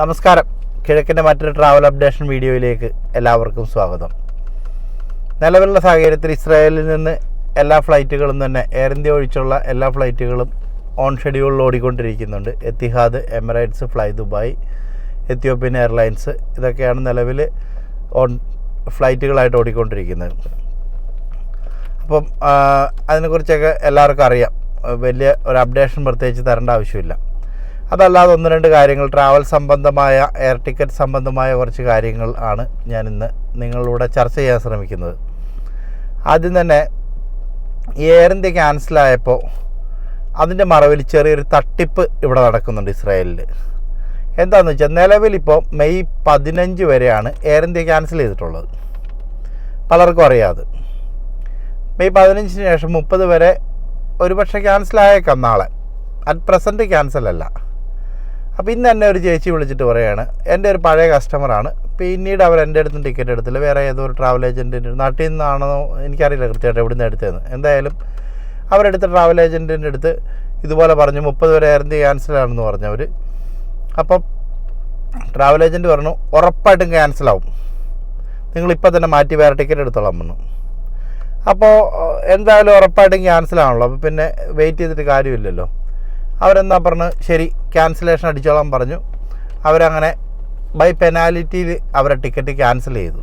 നമസ്കാരം. കിഴക്കിന്റെ മറ്റൊരു travel updation വീഡിയോയിലേക്ക് എല്ലാവർക്കും സ്വാഗതം. നിലവിലുള്ള സാഹചര്യത്തിൽ ഇസ്രായേലിൽ നിന്ന് എല്ലാ ഫ്ലൈറ്റുകളും തന്നെ എയർ ഇന്ത്യ ഒഴിച്ചുള്ള എല്ലാ ഫ്ലൈറ്റുകളും ഓൺ ഷെഡ്യൂളിൽ ഓടിക്കൊണ്ടിരിക്കുന്നുണ്ട്. Etihad Emirates fly Dubai Ethiopian airlines ഇതൊക്കെയാണ് നിലവിൽ ഓൺ ഫ്ലൈറ്റുകളായിട്ട് ഓടിക്കൊണ്ടിരിക്കുന്നത്. അപ്പം അതിനെക്കുറിച്ചൊക്കെ എല്ലാവർക്കും അറിയാം. വലിയ ഒരു അപ്ഡേഷൻ പ്രത്യേകിച്ച് തരേണ്ട ആവശ്യമില്ല. അതല്ലാതെ ഒന്ന് രണ്ട് കാര്യങ്ങൾ. ട്രാവൽ സംബന്ധമായ എയർ ടിക്കറ്റ് സംബന്ധമായ കുറച്ച് കാര്യങ്ങൾ ആണ് ഞാൻ ഇന്ന് നിങ്ങളിലൂടെ ചർച്ച ചെയ്യാൻ ശ്രമിക്കുന്നത്. ആദ്യം തന്നെ എയർ ഇന്ത്യ ക്യാൻസലായപ്പോൾ അതിന്റെ മറവിൽ ചെറിയൊരു തട്ടിപ്പ് ഇവിടെ നടക്കുന്നുണ്ട് ഇസ്രായേലിൽ എന്താണെന്ന് വെച്ചാൽ നിലവിലിപ്പോൾ മെയ് പതിനഞ്ച് വരെയാണ് എയർ ഇന്ത്യ ക്യാൻസൽ ചെയ്തിട്ടുള്ളത്. പലർക്കും അറിയാതെ. മെയ് പതിനഞ്ചിന് ശേഷം മുപ്പത് വരെ ഒരുപക്ഷെ ക്യാൻസലായേക്കാം നാളെ. അറ്റ് പ്രസന്റ് ക്യാൻസൽ അല്ല. അപ്പോൾ ഇന്ന് എന്നെ ഒരു ചേച്ചി വിളിച്ചിട്ട് പറയുകയാണ് എന്റെ ഒരു പഴയ കസ്റ്റമറാണ് പിന്നീട് അവർ എന്റെ അടുത്ത് ടിക്കറ്റ് എടുത്തില്ല. വേറെ ഏതോ ഒരു ട്രാവൽ ഏജന്റിന്റെ നാട്ടിൽ നിന്നാണോ എനിക്കറിയില്ല കൃത്യമായിട്ട് എവിടെ നിന്ന് എടുത്തതെന്ന്. എന്തായാലും അവരെടുത്ത ട്രാവൽ ഏജന്റിന്റെ അടുത്ത് ഇതുപോലെ പറഞ്ഞു മുപ്പത് വരെ ഇന്ത്യ ക്യാൻസലാണെന്ന് പറഞ്ഞവർ അപ്പം ട്രാവൽ ഏജന്റ് പറഞ്ഞു ഉറപ്പായിട്ടും ക്യാൻസലാവും നിങ്ങളിപ്പോൾ തന്നെ മാറ്റി വേറെ ടിക്കറ്റ് എടുത്തോളാം പറഞ്ഞു. അപ്പോൾ എന്തായാലും ഉറപ്പായിട്ടും ക്യാൻസലാണല്ലോ അപ്പോൾ പിന്നെ വെയിറ്റ് ചെയ്തിട്ട് കാര്യമില്ലല്ലോ. അവരെന്താ പറഞ്ഞ് ശരി ക്യാൻസലേഷൻ അടിച്ചോളാൻ പറഞ്ഞു. അവരങ്ങനെ ബൈ പെനാലിറ്റിയിൽ അവരെ ടിക്കറ്റ് ക്യാൻസൽ ചെയ്തു.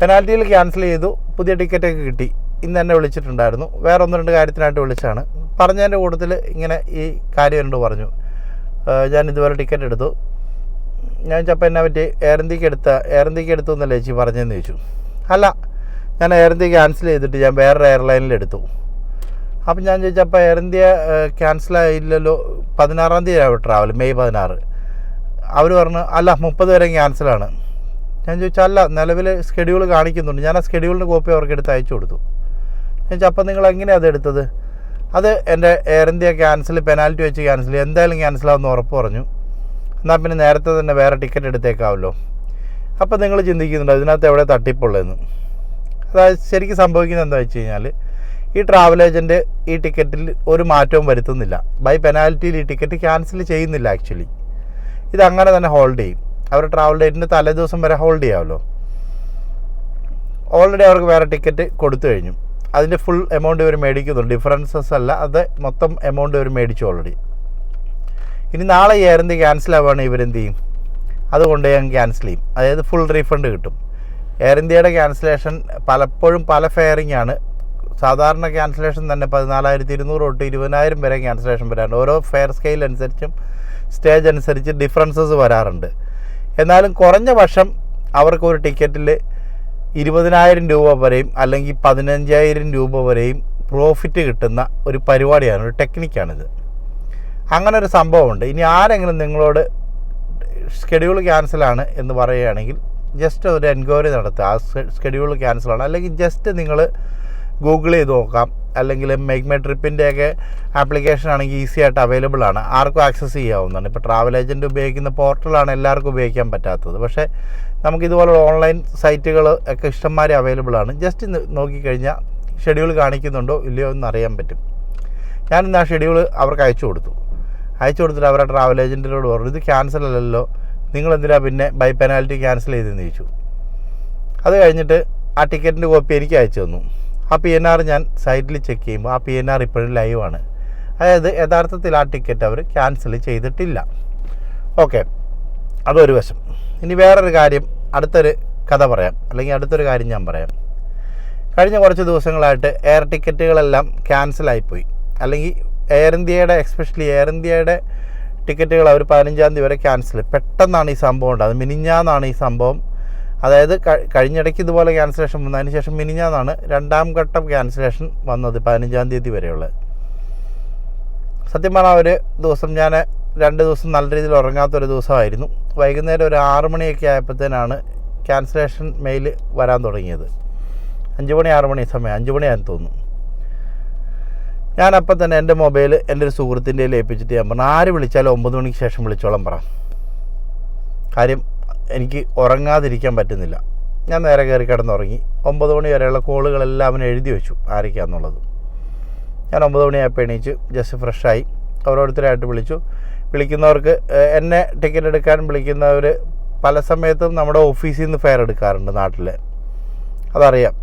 പെനാൽറ്റിയിൽ ക്യാൻസൽ ചെയ്തു പുതിയ ടിക്കറ്റൊക്കെ കിട്ടി. ഇന്ന് എന്നെ വിളിച്ചിട്ടുണ്ടായിരുന്നു. വേറെ ഒന്ന് രണ്ട് കാര്യത്തിനായിട്ട് വിളിച്ചാണ് പറഞ്ഞതിന്റെ കൂട്ടത്തിൽ ഇങ്ങനെ ഈ കാര്യം എന്നോട് പറഞ്ഞു. ഞാൻ ഇതുപോലെ ടിക്കറ്റ് എടുത്തു. ഞാൻ ചപ്പം എന്നെ പറ്റി എയർ ഇന്ത്യയ്ക്ക് എടുത്ത എയർ ഇന്ത്യയ്ക്ക് എടുത്തു എന്നല്ലേ ചേച്ചി പറഞ്ഞതെന്ന് ചോദിച്ചു. അല്ല ഞാൻ എയർ ഇന്ത്യ ക്യാൻസൽ ചെയ്തിട്ട് ഞാൻ വേറൊരു എയർലൈനിൽ എടുത്തു. അപ്പം ഞാൻ ചോദിച്ചപ്പോൾ എയർ ഇന്ത്യ ക്യാൻസൽ ആയില്ലല്ലോ. പതിനാറാം തീയതി ആവും ട്രാവൽ മെയ് പതിനാറ്. അവർ പറഞ്ഞു അല്ല മുപ്പത് വരെ ക്യാൻസലാണ് ഞാൻ ചോദിച്ചാൽ അല്ല നിലവിൽ സ്കെഡ്യൂൾ കാണിക്കുന്നുണ്ട്. ഞാൻ ആ സ്കെഡ്യൂളിന്റെ കോപ്പി അവർക്ക് എടുത്ത് അയച്ചു കൊടുത്തു. ഞാൻ ചോദിച്ചു അപ്പം നിങ്ങൾ എങ്ങനെയാണ് അത് എടുത്തത്? അത് എന്റെ എയർ ഇന്ത്യ ക്യാൻസൽ പെനാൽറ്റി വെച്ച് ക്യാൻസൽ എന്തായാലും ക്യാൻസലാവുമെന്ന് ഉറപ്പ് പറഞ്ഞു. എന്നാൽ പിന്നെ നേരത്തെ തന്നെ വേറെ ടിക്കറ്റ് എടുത്തേക്കാവല്ലോ. അപ്പോൾ നിങ്ങൾ ചിന്തിക്കുന്നുണ്ട് ഇതിനകത്ത് എവിടെ തട്ടിപ്പുള്ളതെന്ന്. അതായത് ശരിക്കും സംഭവിക്കുന്നത് എന്താ വെച്ച് കഴിഞ്ഞാൽ ഈ ട്രാവൽ ഏജന്റ് ഈ ടിക്കറ്റിൽ ഒരു മാറ്റവും വരുത്തുന്നില്ല. ബൈ പെനാൽറ്റിയിൽ ഈ ടിക്കറ്റ് ക്യാൻസൽ ചെയ്യുന്നില്ല ആക്ച്വലി ഇതങ്ങനെ തന്നെ ഹോൾഡ് ചെയ്യും. അവർ ട്രാവൽ ഡേറ്റിന്റെ തലേ ദിവസം വരെ ഹോൾഡ് ചെയ്യാമല്ലോ. ഓൾറെഡി അവർക്ക് വേറെ ടിക്കറ്റ് കൊടുത്തു കഴിഞ്ഞു. അതിന്റെ ഫുൾ എമൗണ്ട് ഇവർ മേടിക്കുന്നുണ്ട്. ഡിഫറൻസസ് അല്ല അത് മൊത്തം എമൗണ്ട് ഇവർ മേടിച്ചു ഓൾറെഡി ഇനി നാളെ ഈ ഇന്ത്യ ക്യാൻസൽ ആവുകയാണെങ്കിൽ ഇവരെന്ത് ചെയ്യും? അതുകൊണ്ട് ഞാൻ ക്യാൻസൽ ചെയ്യും. അതായത് ഫുൾ റീഫണ്ട് കിട്ടും. എയർ ഇന്ത്യയുടെ ക്യാൻസലേഷൻ പലപ്പോഴും പല ഫെയറിംഗ് ആണ് സാധാരണ ക്യാൻസലേഷൻ തന്നെ പതിനാലായിരത്തി ഇരുന്നൂറ് തൊട്ട് ഇരുപതിനായിരം വരെ ക്യാൻസലേഷൻ വരാറുണ്ട്. ഓരോ ഫെയർ സ്കെയിൽ അനുസരിച്ചും സ്റ്റേജ് അനുസരിച്ച് ഡിഫറൻസസ് വരാറുണ്ട്. എന്നാലും കുറഞ്ഞ വർഷം അവർക്ക് ഒരു ടിക്കറ്റിൽ ഇരുപതിനായിരം രൂപ വരെയും അല്ലെങ്കിൽ പതിനഞ്ചായിരം രൂപ വരെയും പ്രോഫിറ്റ് കിട്ടുന്ന ഒരു പരിപാടിയാണ് ഒരു ടെക്നിക്കാണിത് അങ്ങനെ ഒരു സംഭവമുണ്ട്. ഇനി ആരെങ്കിലും നിങ്ങളോട് ഷെഡ്യൂൾ ക്യാൻസലാണ് എന്ന് പറയുകയാണെങ്കിൽ ജസ്റ്റ് ഒരു എൻക്വയറി നടത്തുക. ആ ഷെഡ്യൂൾ ക്യാൻസലാണ് അല്ലെങ്കിൽ ജസ്റ്റ് നിങ്ങൾ ഗൂഗിൾ ചെയ്ത് നോക്കാം. അല്ലെങ്കിൽ മേക്ക് മൈ ട്രിപ്പിന്റെയൊക്കെ ആപ്ലിക്കേഷൻ ആണെങ്കിൽ ഈസി ആയിട്ട് അവൈലബിൾ ആണ്. ആർക്കും ആക്സസ് ചെയ്യാവുന്നതാണ്. ഇപ്പോൾ ട്രാവൽ ഏജന്റ് ഉപയോഗിക്കുന്ന പോർട്ടലാണ് എല്ലാവർക്കും ഉപയോഗിക്കാൻ പറ്റാത്തത്. പക്ഷേ നമുക്കിതുപോലുള്ള ഓൺലൈൻ സൈറ്റുകൾ ഒക്കെ ഇഷ്ടംമാരെ അവൈലബിൾ ആണ്. ജസ്റ്റ് നോക്കിക്കഴിഞ്ഞാൽ ഷെഡ്യൂൾ കാണിക്കുന്നുണ്ടോ ഇല്ലയോ എന്ന് അറിയാൻ പറ്റും. ഞാനിന്ന് ആ ഷെഡ്യൂൾ അവർക്ക് അയച്ചു കൊടുത്തു. അയച്ചു കൊടുത്തിട്ട് അവരുടെ ട്രാവൽ ഏജന്റിനോട് പറഞ്ഞു ഇത് ക്യാൻസൽ അല്ലല്ലോ. നിങ്ങൾ എന്തിനാ പിന്നെ ബൈ പെനാൽറ്റി ക്യാൻസൽ ചെയ്തെന്ന് ചോദിച്ചു. അത് കഴിഞ്ഞിട്ട് ആ ടിക്കറ്റിന്റെ കോപ്പി എനിക്ക് അയച്ചു തന്നു. ആ പി എൻ ആർ ഞാൻ സൈറ്റിൽ ചെക്ക് ചെയ്യുമ്പോൾ ആ പി എൻ ആർ ഇപ്പോഴും ലൈവാണ് അതായത് യഥാർത്ഥത്തിൽ ആ ടിക്കറ്റ് അവർ ക്യാൻസൽ ചെയ്തിട്ടില്ല. ഓക്കെ അതൊരു വശം. ഇനി വേറൊരു കാര്യം അടുത്തൊരു കഥ പറയാം. അല്ലെങ്കിൽ അടുത്തൊരു കാര്യം ഞാൻ പറയാം. കഴിഞ്ഞ കുറച്ച് ദിവസങ്ങളായിട്ട് എയർ ടിക്കറ്റുകളെല്ലാം ക്യാൻസലായിപ്പോയി അല്ലെങ്കിൽ എയർ ഇന്ത്യയുടെ എക്സ്പെഷ്യലി എയർ ഇന്ത്യയുടെ ടിക്കറ്റുകൾ അവർ പതിനഞ്ചാം തീയതി വരെ ക്യാൻസൽ പെട്ടെന്നാണ് ഈ സംഭവം ഉണ്ടായത്. മിനിഞ്ഞാന്നാണ് ഈ സംഭവം അതായത് കഴിഞ്ഞിടയ്ക്ക് ഇതുപോലെ ക്യാൻസലേഷൻ വന്നതിന് ശേഷം മിനിഞ്ഞാന്നാണ് രണ്ടാം ഘട്ടം ക്യാൻസലേഷൻ വന്നത് പതിനഞ്ചാം തീയതി വരെയുള്ളത്. സത്യം പറഞ്ഞാൽ ഒരു ദിവസം ഞാൻ രണ്ട് ദിവസം നല്ല രീതിയിൽ ഉറങ്ങാത്തൊരു ദിവസമായിരുന്നു. വൈകുന്നേരം ഒരു ആറ് മണിയൊക്കെ ആയപ്പോഴത്തേനാണ് ക്യാൻസലേഷൻ മെയിൽ വരാൻ തുടങ്ങിയത്. അഞ്ച് മണി ആറ് മണി സമയം അഞ്ച് മണിയാണെന്ന് തോന്നുന്നു. ഞാൻ തന്നെ എന്റെ മൊബൈൽ എന്റെ ഒരു സുഹൃത്തിന്റെ ലയിപ്പിച്ചിട്ട് ഞാൻ പറഞ്ഞു ആര് വിളിച്ചാലും ഒമ്പത് മണിക്ക് ശേഷം വിളിച്ചോളാം പറ. കാര്യം എനിക്ക് ഉറങ്ങാതിരിക്കാൻ പറ്റുന്നില്ല. ഞാൻ നേരെ കയറി കിടന്നുറങ്ങി. ഒമ്പത് മണി വരെയുള്ള കോളുകളെല്ലാം അവൻ എഴുതി വെച്ചു ആരൊക്കെയാണെന്നുള്ളത് ഞാൻ ഒമ്പത് മണിയായപ്പോൾ എണീച്ച് ജസ്റ്റ് ഫ്രഷായി. ഓരോരുത്തരായിട്ട് വിളിച്ചു. വിളിക്കുന്നവർക്ക് എന്നെ ടിക്കറ്റ് എടുക്കാൻ വിളിക്കുന്നവർ പല സമയത്തും നമ്മുടെ ഓഫീസിൽ നിന്ന് ഫെയർ എടുക്കാറുണ്ട് നാട്ടിൽ അതറിയാം.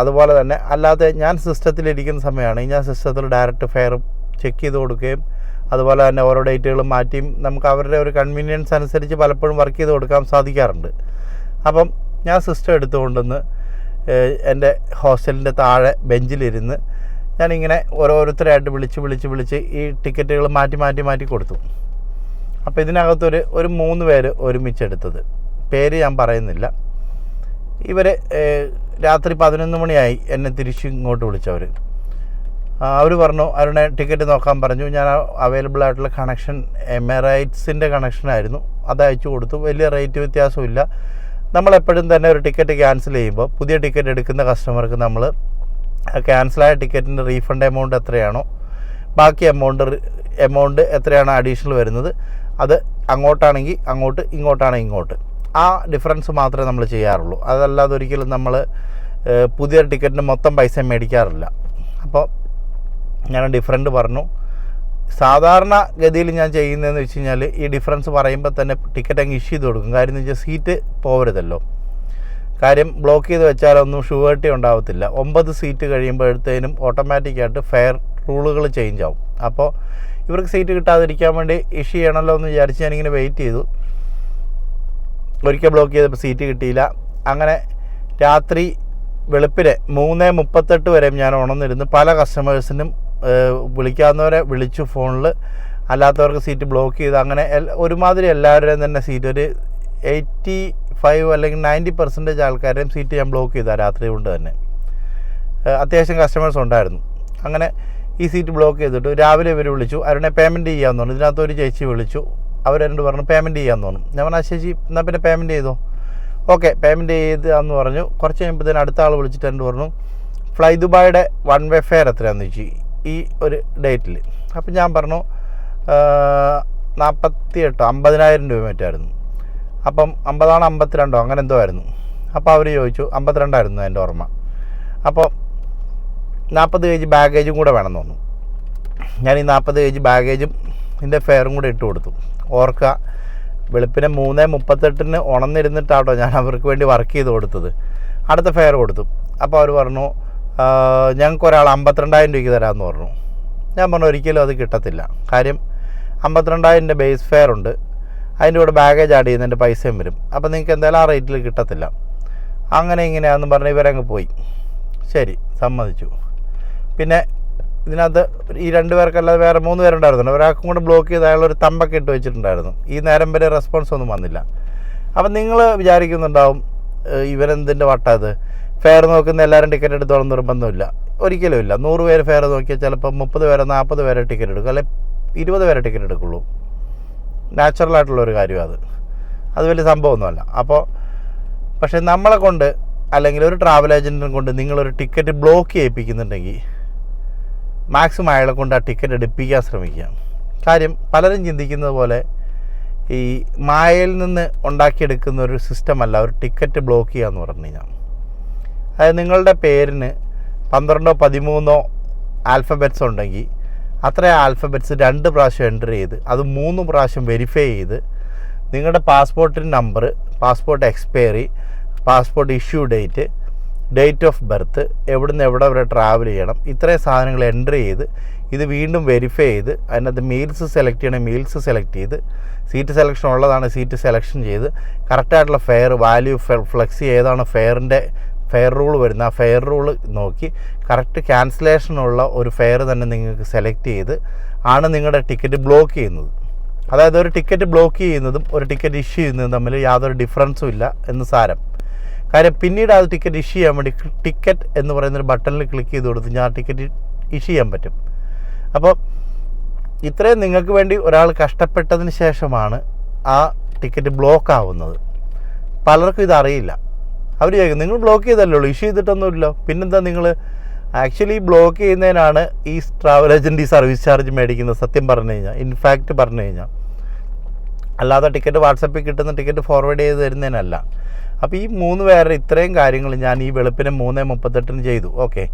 അതുപോലെ തന്നെ അല്ലാതെ ഞാൻ സിസ്റ്റത്തിലിരിക്കുന്ന സമയമാണ് ഞാൻ സിസ്റ്റത്തിൽ ഡയറക്റ്റ് ഫെയർ ചെക്ക് ചെയ്ത് കൊടുക്കുകയും അതുപോലെ തന്നെ ഓരോ ഡേറ്റുകളും മാറ്റിയും നമുക്ക് അവരുടെ ഒരു കൺവീനിയൻസ് അനുസരിച്ച് പലപ്പോഴും വർക്ക് ചെയ്ത് കൊടുക്കാൻ സാധിക്കാറുണ്ട്. അപ്പം ഞാൻ സിസ്റ്റം എടുത്തുകൊണ്ടുവന്ന് ഏഹ്, എന്റെ ഹോസ്റ്റലിന്റെ താഴെ ബെഞ്ചിലിരുന്ന് ഞാനിങ്ങനെ ഓരോരുത്തരായിട്ട് വിളിച്ച് വിളിച്ച് വിളിച്ച് ഈ ടിക്കറ്റുകൾ മാറ്റി മാറ്റി മാറ്റി കൊടുത്തു. അപ്പോൾ ഇതിനകത്തൊരു ഒരു മൂന്ന് പേര് ഒരുമിച്ചെടുത്തത്. പേര് ഞാൻ പറയുന്നില്ല. ഇവർ രാത്രി പതിനൊന്ന് മണിയായി എന്നെ തിരിച്ചു ഇങ്ങോട്ട് വിളിച്ചവർ അവർ പറഞ്ഞു അരുണെ ടിക്കറ്റ് നോക്കാൻ പറഞ്ഞു. ഞാൻ അവൈലബിൾ ആയിട്ടുള്ള കണക്ഷൻ എമിറേറ്റ്സിന്റെ കണക്ഷനായിരുന്നു അത് അയച്ചു കൊടുത്തു. വലിയ റേറ്റ് വ്യത്യാസമില്ല നമ്മളെപ്പോഴും തന്നെ ഒരു ടിക്കറ്റ് ക്യാൻസൽ ചെയ്യുമ്പോൾ പുതിയ ടിക്കറ്റ് എടുക്കുന്ന കസ്റ്റമർക്ക് നമ്മൾ ക്യാൻസലായ ടിക്കറ്റിന്റെ റീഫണ്ട് എമൗണ്ട് എത്രയാണോ ബാക്കി എമൗണ്ട് എമൗണ്ട് എത്രയാണ് അഡീഷണൽ വരുന്നത് അത് അങ്ങോട്ടാണെങ്കിൽ അങ്ങോട്ട് ഇങ്ങോട്ടാണെങ്കിൽ ഇങ്ങോട്ട്. ആ ഡിഫറൻസ് മാത്രമേ നമ്മൾ ചെയ്യാറുള്ളൂ. അതല്ലാതെ ഒരിക്കലും നമ്മൾ പുതിയ ടിക്കറ്റിന് മൊത്തം പൈസ മേടിക്കാറില്ല. അപ്പോൾ ഞാൻ ഡിഫറന്റ് പറഞ്ഞു. സാധാരണ ഗതിയിൽ ഞാൻ ചെയ്യുന്നതെന്ന് വെച്ച് കഴിഞ്ഞാൽ ഈ ഡിഫറൻസ് പറയുമ്പോൾ തന്നെ ടിക്കറ്റ് അങ്ങ് ഇഷ്യൂ ചെയ്ത് കൊടുക്കും. കാര്യം എന്ന് വെച്ചാൽ സീറ്റ് പോകരുതല്ലോ കാര്യം ബ്ലോക്ക് ചെയ്ത് വെച്ചാലൊന്നും ഷുവേർട്ടി ഉണ്ടാവത്തില്ല. ഒമ്പത് സീറ്റ് കഴിയുമ്പോഴത്തേനും ഓട്ടോമാറ്റിക്കായിട്ട് ഫെയർ റൂളുകൾ ചേഞ്ച് ആവും. അപ്പോൾ ഇവർക്ക് സീറ്റ് കിട്ടാതിരിക്കാൻ വേണ്ടി ഇഷ്യൂ ചെയ്യണമല്ലോ എന്ന് വിചാരിച്ച് ഞാനിങ്ങനെ വെയിറ്റ് ചെയ്തു. ഒരിക്കൽ ബ്ലോക്ക് ചെയ്തപ്പോൾ സീറ്റ് കിട്ടിയില്ല. അങ്ങനെ രാത്രി വെളുപ്പിനെ മൂന്ന് മുപ്പത്തെട്ട് വരെയും ഞാൻ ഉണർന്നിരുന്ന്. പല കസ്റ്റമേഴ്സിനും വിളിക്കാവുന്നവരെ വിളിച്ചു ഫോണിൽ അല്ലാത്തവർക്ക് സീറ്റ് ബ്ലോക്ക് ചെയ്ത് അങ്ങനെ ഒരുമാതിരി എല്ലാവരുടെയും തന്നെ സീറ്റ് ഒരു എയ്റ്റി ഫൈവ് അല്ലെങ്കിൽ നയന്റി പെർസെന്റേജ് ആൾക്കാരുടെയും സീറ്റ് ഞാൻ ബ്ലോക്ക് ചെയ്താൽ രാത്രി കൊണ്ട് തന്നെ. അത്യാവശ്യം കസ്റ്റമേഴ്സ് ഉണ്ടായിരുന്നു. അങ്ങനെ ഈ സീറ്റ് ബ്ലോക്ക് ചെയ്തിട്ട് രാവിലെ ഇവർ വിളിച്ചു. അവരുടെ പേയ്മെന്റ് ചെയ്യാമെന്ന് പറഞ്ഞു. ഇതിനകത്ത് ഒരു ചേച്ചി വിളിച്ചു. അവർ രണ്ട് പറഞ്ഞു പേയ്മെന്റ് ചെയ്യാമെന്ന് പറഞ്ഞു. ഞാൻ പറഞ്ഞു "ആ ചേച്ചി എന്നാൽ പിന്നെ പേയ്മെന്റ് ചെയ്തോ? ഓക്കെ പേയ്മെന്റ് ചെയ്താന്ന് പറഞ്ഞു. കുറച്ച് കഴിയുമ്പോഴത്തേന് അടുത്ത ആൾ വിളിച്ചിട്ട് എന്നോട് പറഞ്ഞു ഫ്ലൈ ദുബായുടെ വൺ വേ ഫെയർ എത്രയാണെന്ന് ചോദിച്ചു ഈ ഒരു ഡേറ്റിൽ അപ്പം ഞാൻ പറഞ്ഞു നാൽപ്പത്തി എട്ടോ അമ്പതിനായിരം രൂപ മറ്റായിരുന്നു. അപ്പം അമ്പതാണോ അമ്പത്തിരണ്ടോ അങ്ങനെ എന്തോ ആയിരുന്നു. അപ്പോൾ അവർ ചോദിച്ചു അമ്പത്തിരണ്ടായിരുന്നു എന്റെ ഓർമ്മ. അപ്പോൾ നാൽപ്പത് കെ ജി ബാഗേജും കൂടെ വേണമെന്ന് തോന്നുന്നു ഞാൻ ഈ നാൽപ്പത് കെ ജി ബാഗേജും ഇതിന്റെ ഫെയറും കൂടെ ഇട്ട് കൊടുത്തു. ഓർക്കുക വെളുപ്പിനെ മൂന്ന് മുപ്പത്തെട്ടിന് ഉണന്നിരുന്നിട്ടാട്ടോ ഞാൻ അവർക്ക് വേണ്ടി വർക്ക് ചെയ്ത് കൊടുത്തത്. അടുത്ത ഫെയർ കൊടുത്തു. അപ്പോൾ അവർ പറഞ്ഞു ഞങ്ങൾക്ക് ഒരാൾ അമ്പത്തിരണ്ടായിരം രൂപയ്ക്ക് തരാമെന്ന് പറഞ്ഞു. ഞാൻ പറഞ്ഞു ഒരിക്കലും അത് കിട്ടത്തില്ല. കാര്യം അമ്പത്തിരണ്ടായിരന്റെ ബേസ് ഫെയർ ഉണ്ട്. അതിന്റെ കൂടെ ബാഗേജ് ആഡ് ചെയ്യുന്നതിന്റെ പൈസയും വരും. അപ്പോൾ നിങ്ങൾക്ക് എന്തായാലും ആ റേറ്റിൽ കിട്ടത്തില്ല. അങ്ങനെ ഇങ്ങനെയാണെന്ന് പറഞ്ഞ് ഇവരങ്ങ് പോയി. ശരി സമ്മതിച്ചു. പിന്നെ ഇതിനകത്ത് ഈ രണ്ട് പേർക്കല്ലാതെ വേറെ മൂന്ന് പേരുണ്ടായിരുന്നു ഒരാൾക്കും കൂടെ ബ്ലോക്ക് ചെയ്ത് അയാൾ ഒരു തമ്പൊക്കെ ഇട്ട് വെച്ചിട്ടുണ്ടായിരുന്നു. ഈ നേരം വരെ റെസ്പോൺസ് ഒന്നും വന്നില്ല. അപ്പം നിങ്ങൾ വിചാരിക്കുന്നുണ്ടാവും "ഏഹ് ഇവരെന്തിന്റെ വട്ടത് ഫെയർ നോക്കുന്ന എല്ലാവരും ടിക്കറ്റ് എടുത്തോളം നിർബന്ധമില്ല. ഒരിക്കലും ഇല്ല. നൂറ് പേര് ഫെയർ നോക്കിയാൽ ചിലപ്പോൾ മുപ്പത് പേരെ നാൽപ്പത് പേരെ ടിക്കറ്റ് എടുക്കും. അല്ലെ ഇരുപത് പേരെ ടിക്കറ്റ് എടുക്കുള്ളൂ. നാച്ചുറലായിട്ടുള്ള ഒരു കാര്യം അത്. അത് വലിയ സംഭവമൊന്നുമല്ല. അപ്പോൾ പക്ഷേ നമ്മളെ കൊണ്ട് അല്ലെങ്കിൽ ഒരു ട്രാവൽ ഏജന്റിനെ കൊണ്ട് നിങ്ങളൊരു ടിക്കറ്റ് ബ്ലോക്ക് ചെയ്യിപ്പിക്കുന്നുണ്ടെങ്കിൽ മാക്സിമം അയാളെ കൊണ്ട് ആ ടിക്കറ്റ് എടുപ്പിക്കാൻ ശ്രമിക്കുക കാര്യം പലരും ചിന്തിക്കുന്നത് പോലെ ഈ മായയിൽ നിന്ന് ഉണ്ടാക്കിയെടുക്കുന്ന ഒരു സിസ്റ്റമല്ല ഒരു ടിക്കറ്റ് ബ്ലോക്ക് ചെയ്യുക എന്ന് പറഞ്ഞു കഴിഞ്ഞാൽ. അതായത് നിങ്ങളുടെ പേരിന് പന്ത്രണ്ടോ പതിമൂന്നോ ആൽഫബറ്റ്സ് ഉണ്ടെങ്കിൽ അത്ര ആൽഫബറ്റ്സ് രണ്ട് പ്രാവശ്യം എന്റർ ചെയ്ത് അത് മൂന്ന് പ്രാവശ്യം വെരിഫൈ ചെയ്ത് നിങ്ങളുടെ പാസ്പോർട്ടിന്റെ number passport expiry passport issue date date of birth എവിടെ നിന്ന് എവിടെ വരെ ട്രാവൽ ചെയ്യണം ഇത്രയും സാധനങ്ങൾ എന്റർ ചെയ്ത് ഇത് വീണ്ടും വെരിഫൈ ചെയ്ത് അതിനകത്ത് മീൽസ് സെലക്ട് ചെയ്യണ മീൽസ് സെലക്ട് ചെയ്ത് സീറ്റ് സെലക്ഷൻ ഉള്ളതാണ് സീറ്റ് സെലക്ഷൻ ചെയ്ത് കറക്റ്റായിട്ടുള്ള ഫെയർ വാല്യൂ ഫ്ലെക്സി ഏതാണ് ഫെയറിന്റെ ഫെയർ റൂൾ വരുന്ന ആ ഫെയർ റൂൾ നോക്കി കറക്റ്റ് ക്യാൻസലേഷനുള്ള ഒരു ഫെയർ തന്നെ നിങ്ങൾക്ക് സെലക്ട് ചെയ്ത് ആണ് നിങ്ങളുടെ ടിക്കറ്റ് ബ്ലോക്ക് ചെയ്യുന്നത്. അതായത് ഒരു ടിക്കറ്റ് ബ്ലോക്ക് ചെയ്യുന്നതും ഒരു ടിക്കറ്റ് ഇഷ്യൂ ചെയ്യുന്നതും തമ്മിൽ യാതൊരു ഡിഫറൻസും ഇല്ല എന്ന് സാരം. കാര്യം പിന്നീട് അത് ടിക്കറ്റ് ഇഷ്യൂ ചെയ്യാൻ വേണ്ടി ടിക്കറ്റ് എന്ന് പറയുന്നൊരു ബട്ടണിൽ ക്ലിക്ക് ചെയ്ത് കൊടുത്ത് ഞാൻ ടിക്കറ്റ് ഇഷ്യൂ ചെയ്യാൻ പറ്റും. അപ്പോൾ ഇത്രയും നിങ്ങൾക്ക് വേണ്ടി ഒരാൾ കഷ്ടപ്പെട്ടതിന് ശേഷമാണ് ആ ടിക്കറ്റ് ബ്ലോക്ക് ആവുന്നത്. പലർക്കും ഇതറിയില്ല അവർ ചോദിക്കും നിങ്ങൾ ബ്ലോക്ക് ചെയ്തല്ലേ ഇഷ്യൂ ചെയ്തിട്ടൊന്നുമില്ല പിന്നെന്താ നിങ്ങൾ ആക്ച്വലി ബ്ലോക്ക് ചെയ്യുന്നതിനാണ് ഈ ട്രാവൽ ഏജന്റ് ഈ സർവീസ് ചാർജ് മേടിക്കുന്നത് സത്യം പറഞ്ഞു കഴിഞ്ഞാൽ ഇൻഫാക്റ്റ് പറഞ്ഞു കഴിഞ്ഞാൽ അല്ലാതെ ടിക്കറ്റ് വാട്സപ്പിൽ കിട്ടുന്ന ടിക്കറ്റ് ഫോർവേഡ് ചെയ്ത് തരുന്നതിനല്ല. അപ്പോൾ ഈ മൂന്ന് പേരുടെ ഇത്രയും കാര്യങ്ങൾ ഞാൻ ഈ വെളുപ്പിന് മൂന്ന് മുപ്പത്തെട്ടിന് ചെയ്തു. ഓക്കെ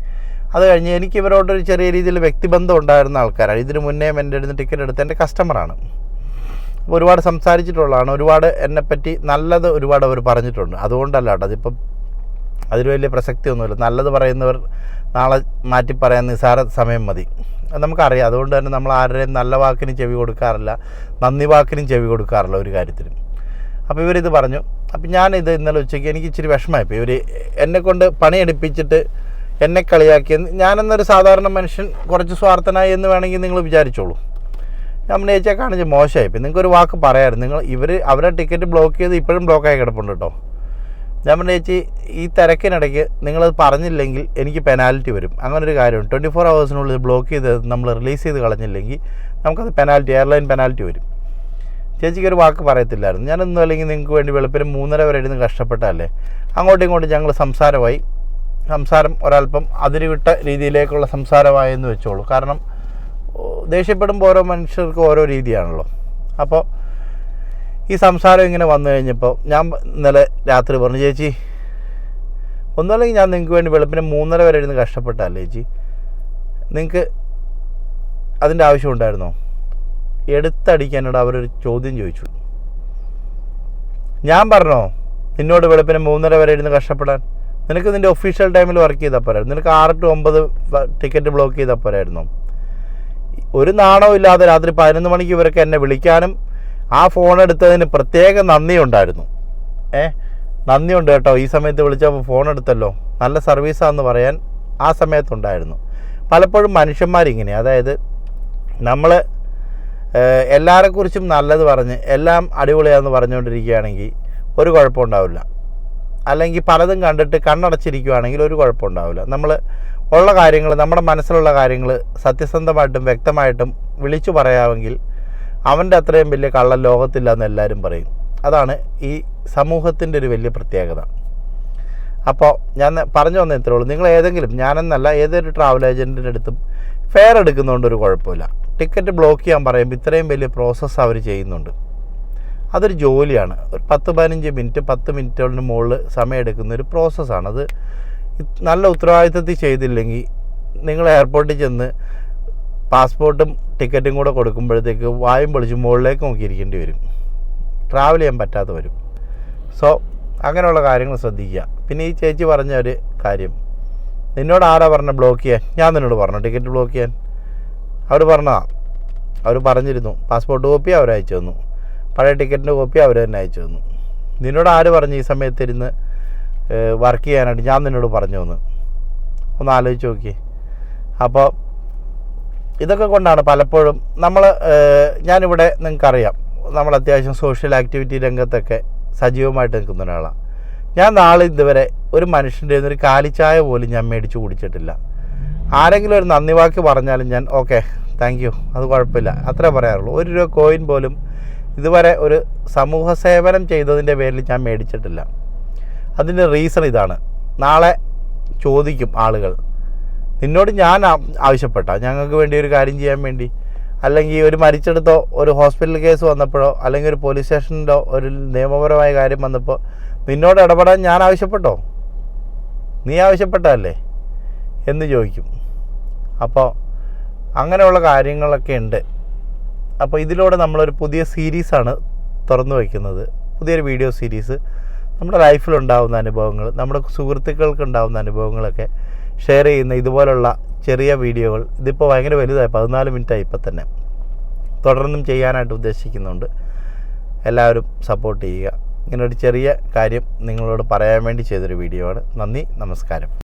അത് കഴിഞ്ഞ് എനിക്ക് ഇവരോടൊരു ചെറിയ രീതിയിൽ വ്യക്തിബന്ധം ഉണ്ടായിരുന്ന ആൾക്കാരാണ്. ഇതിന് മുന്നേ എന്റെ അടുത്ത് ടിക്കറ്റ് എടുത്ത എന്റെ കസ്റ്റമറാണ് ഒരുപാട് സംസാരിച്ചിട്ടുള്ളതാണ്. ഒരുപാട് എന്നെപ്പറ്റി നല്ലത് ഒരുപാട് അവർ പറഞ്ഞിട്ടുണ്ട്. അതുകൊണ്ടല്ല കേട്ടോ അതിപ്പം അതിൽ വലിയ പ്രസക്തിയൊന്നുമില്ല. നല്ലത് പറയുന്നവർ നാളെ മാറ്റി പറയാൻ നിസാര സമയം മതി. നമുക്കറിയാം. അതുകൊണ്ട് തന്നെ നമ്മൾ ആരുടെയും നല്ല വാക്കിനും ചെവി കൊടുക്കാറില്ല. നന്ദി വാക്കിനും ചെവി കൊടുക്കാറില്ല ഒരു കാര്യത്തിനും അപ്പോൾ ഇവരിത് പറഞ്ഞു. അപ്പം ഞാനിത് ഇന്നലെ ഉച്ചയ്ക്ക് എനിക്ക് ഇച്ചിരി വിഷമമായിപ്പോൾ ഇവർ എന്നെക്കൊണ്ട് പണിയെടുപ്പിച്ചിട്ട് എന്നെ കളിയാക്കിയെന്ന് ഞാനെന്നൊരു സാധാരണ മനുഷ്യൻ കുറച്ച് സ്വാർത്ഥനായി എന്ന് വേണമെങ്കിൽ നിങ്ങൾ വിചാരിച്ചോളൂ. ചേച്ചിയെ കാണിച്ച് മോശമായി. ഇപ്പം നിങ്ങൾക്കൊരു വാക്ക് പറയാമായിരുന്നു നിങ്ങൾ ഇവർ അവരെ ടിക്കറ്റ് ബ്ലോക്ക് ചെയ്ത് ഇപ്പോഴും ബ്ലോക്കായി കിടപ്പുണ്ട് കേട്ടോ. പറഞ്ഞു ചേച്ചി ഈ തിരക്കിനിടയ്ക്ക് നിങ്ങളത് പറഞ്ഞില്ലെങ്കിൽ എനിക്ക് പെനാൽറ്റി വരും. അങ്ങനെ ഒരു ട്വന്റി ഫോർ ഹവേഴ്സിനുള്ളിൽ ബ്ലോക്ക് ചെയ്ത് നമ്മൾ റിലീസ് ചെയ്ത് കളഞ്ഞില്ലെങ്കിൽ നമുക്കത് പെനാൽറ്റി എയർലൈൻ പെനാൽറ്റി വരും. ചേച്ചിക്ക് ഒരു വാക്ക് പറയത്തില്ലായിരുന്നു. ഞാനൊന്നും അല്ലെങ്കിൽ നിങ്ങൾക്ക് വേണ്ടി വെളുപ്പിന് മൂന്നര വരെ ഇരുന്ന് കഷ്ടപ്പെട്ടല്ലേ അങ്ങോട്ടും ഇങ്ങോട്ടും ഞങ്ങൾ സംസാരമായി. സംസാരം ഒരല്പം അതിരുവിട്ട രീതിയിലേക്കുള്ള സംസാരമായെന്ന് വെച്ചോളൂ. കാരണം ദേഷ്യപ്പെടുമ്പോൾ ഓരോ മനുഷ്യർക്കും ഓരോ രീതിയാണല്ലോ. അപ്പോൾ ഈ സംസാരം ഇങ്ങനെ വന്നു കഴിഞ്ഞപ്പോൾ ഞാൻ ഇന്നലെ രാത്രി പറഞ്ഞു ചേച്ചി ഒന്നുമല്ലെങ്കിൽ ഞാൻ നിങ്ങൾക്ക് വേണ്ടി വെളുപ്പിന് മൂന്നര വരെ ഇരുന്ന് കഷ്ടപ്പെട്ടല്ലേ ചേച്ചി നിങ്ങൾക്ക് അതിന്റെ ആവശ്യമുണ്ടായിരുന്നോ എടുത്തടിക്കാനോട് അവരൊരു ചോദ്യം ചോദിച്ചു. ഞാൻ പറഞ്ഞോ നിന്നോട് വെളുപ്പിന് മൂന്നര വരെ ഇരുന്ന് കഷ്ടപ്പെടാൻ? നിനക്ക് നിന്റെ ഒഫീഷ്യൽ ടൈമിൽ വർക്ക് ചെയ്താൽ പോരായിരുന്നു. നിനക്ക് ആറ് ടു ഒമ്പത് ടിക്കറ്റ് ബ്ലോക്ക് ചെയ്താൽ പോരായിരുന്നു? ഒരു നാണവും ഇല്ലാതെ രാത്രി പതിനൊന്ന് മണിക്ക് ഇവരൊക്കെ എന്നെ വിളിക്കാനും ആ ഫോൺ എടുത്തതിന് പ്രത്യേക നന്ദിയുണ്ടായിരുന്നു. ഏ നന്ദിയുണ്ട് കേട്ടോ. ഈ സമയത്ത് വിളിച്ചപ്പോൾ ഫോൺ എടുത്തല്ലോ. നല്ല സർവീസാന്ന് പറയാൻ ആ സമയത്തുണ്ടായിരുന്നു. പലപ്പോഴും മനുഷ്യന്മാരിങ്ങനെ. അതായത് നമ്മൾ എല്ലാവരെക്കുറിച്ചും നല്ലത് പറഞ്ഞ് എല്ലാം അടിപൊളിയാന്ന് പറഞ്ഞുകൊണ്ടിരിക്കുകയാണെങ്കിൽ ഒരു കുഴപ്പമുണ്ടാവില്ല. അല്ലെങ്കിൽ പലതും കണ്ടിട്ട് കണ്ണടച്ചിരിക്കുകയാണെങ്കിൽ ഒരു കുഴപ്പമുണ്ടാവില്ല. നമ്മൾ ഉള്ള കാര്യങ്ങൾ നമ്മുടെ മനസ്സിലുള്ള കാര്യങ്ങൾ സത്യസന്ധമായിട്ടും വ്യക്തമായിട്ടും വിളിച്ചു പറയാമെങ്കിൽ അവന്റെ അത്രയും വലിയ കള്ളൻ ലോകത്തില്ല എന്ന് എല്ലാവരും പറയും. അതാണ് ഈ സമൂഹത്തിന്റെ ഒരു വലിയ പ്രത്യേകത. അപ്പോൾ ഞാൻ പറഞ്ഞു വന്ന ഇത്രേ ഉള്ളൂ. നിങ്ങൾ ഏതെങ്കിലും ഞാനെന്നല്ല ഏതൊരു ട്രാവൽ ഏജന്റിന്റെ അടുത്തും ഫെയർ എടുക്കുന്നതുകൊണ്ട് ഒരു കുഴപ്പമില്ല. ടിക്കറ്റ് ബ്ലോക്ക് ചെയ്യാൻ പറയുമ്പോൾ ഇത്രയും വലിയ പ്രോസസ്സ് അവർ ചെയ്യുന്നുണ്ട്. അതൊരു ജോലിയാണ്. ഒരു പത്ത് പതിനഞ്ച് മിനിറ്റ് പത്ത് മിനിറ്റുകളിന് മുകളിൽ സമയം എടുക്കുന്ന ഒരു പ്രോസസ്സാണ് അത് നല്ല ഉത്തരവാദിത്തത്തിൽ ചെയ്തില്ലെങ്കിൽ നിങ്ങൾ എയർപോർട്ടിൽ ചെന്ന് പാസ്പോർട്ടും ടിക്കറ്റും കൂടെ കൊടുക്കുമ്പോഴത്തേക്ക് വായും പൊളിച്ച് മുകളിലേക്ക് നോക്കിയിരിക്കേണ്ടി വരും. ട്രാവൽ ചെയ്യാൻ പറ്റാതെ വരും. സോ അങ്ങനെയുള്ള കാര്യങ്ങൾ ശ്രദ്ധിക്കുക. പിന്നെ ഈ ചേച്ചി പറഞ്ഞ ഒരു കാര്യം. നിന്നോട് ആരാ പറഞ്ഞ ബ്ലോക്ക് ചെയ്യാൻ? ഞാൻ നിന്നോട് പറഞ്ഞു. ടിക്കറ്റ് ബ്ലോക്ക് ചെയ്യാൻ. അവർ പറഞ്ഞതാ. അവർ പറഞ്ഞിരുന്നു. പാസ്പോർട്ട് കോപ്പി അവർ അയച്ചു തന്നു. പഴയ ടിക്കറ്റിന്റെ കോപ്പി അവർ തന്നെ അയച്ചു തന്നു. നിന്നോട് ആര് പറഞ്ഞു ഈ സമയത്ത് ഇരുന്ന് വർക്ക് ചെയ്യാനായിട്ട് ഞാൻ നിന്നോട് പറഞ്ഞു തന്നു ഒന്ന് ആലോചിച്ച് നോക്കി. അപ്പോൾ ഇതൊക്കെ കൊണ്ടാണ് പലപ്പോഴും നമ്മൾ ഞാനിവിടെ നിങ്ങൾക്കറിയാം. നമ്മൾ അത്യാവശ്യം സോഷ്യൽ ആക്ടിവിറ്റി രംഗത്തൊക്കെ സജീവമായിട്ട് നിൽക്കുന്ന ഒരാളാണ്. ഞാൻ നാളെ ഇതുവരെ ഒരു മനുഷ്യന്റെ ഒരു കാലിച്ചായ പോലും ഞാൻ മേടിച്ച് കുടിച്ചിട്ടില്ല. ആരെങ്കിലും ഒരു നന്ദി വാക്ക് പറഞ്ഞാലും ഞാൻ ഓക്കെ താങ്ക് യു അത് കുഴപ്പമില്ല. അത്രേ പറയാറുള്ളൂ. ഒരു രൂപ കോയിൻ പോലും ഇതുവരെ ഒരു സമൂഹ സേവനം ചെയ്തതിന്റെ പേരിൽ ഞാൻ മേടിച്ചിട്ടില്ല. അതിന്റെ റീസൺ ഇതാണ്. നാളെ ചോദിക്കും ആളുകൾ. നിന്നോട് ഞാൻ ആവശ്യപ്പെട്ട. ഞങ്ങൾക്ക് വേണ്ടി ഒരു കാര്യം ചെയ്യാൻ വേണ്ടി. അല്ലെങ്കിൽ ഒരു മരിച്ചെടുത്തോ ഒരു ഹോസ്പിറ്റൽ കേസ് വന്നപ്പോഴോ അല്ലെങ്കിൽ ഒരു പോലീസ് സ്റ്റേഷനിലോ ഒരു നിയമപരമായ കാര്യം വന്നപ്പോൾ നിന്നോട് ഇടപെടാൻ ഞാൻ ആവശ്യപ്പെട്ടോ? നീ ആവശ്യപ്പെട്ടതല്ലേ? എന്ന് ചോദിക്കും. അപ്പോൾ അങ്ങനെയുള്ള കാര്യങ്ങളൊക്കെ ഉണ്ട്. അപ്പോൾ ഇതിലൂടെ നമ്മളൊരു പുതിയ സീരീസാണ് തുറന്നു വയ്ക്കുന്നത്. പുതിയൊരു വീഡിയോ സീരീസ് നമ്മുടെ ലൈഫിൽ ഉണ്ടാകുന്ന അനുഭവങ്ങൾ നമ്മുടെ സുഹൃത്തുക്കൾക്ക് ഉണ്ടാകുന്ന അനുഭവങ്ങളൊക്കെ ഷെയർ ചെയ്യുന്ന ഇതുപോലുള്ള ചെറിയ വീഡിയോകൾ ഇതിപ്പോൾ ഭയങ്കര വലുതായി പതിനാല് മിനിറ്റായി ഇപ്പം തന്നെ. തുടർന്നും ചെയ്യാനായിട്ട് ഉദ്ദേശിക്കുന്നുണ്ട്. എല്ലാവരും സപ്പോർട്ട് ചെയ്യുക. ഇങ്ങനൊരു ചെറിയ കാര്യം നിങ്ങളോട് പറയാൻ വേണ്ടി ചെയ്തൊരു വീഡിയോ ആണ്. നന്ദി നമസ്കാരം.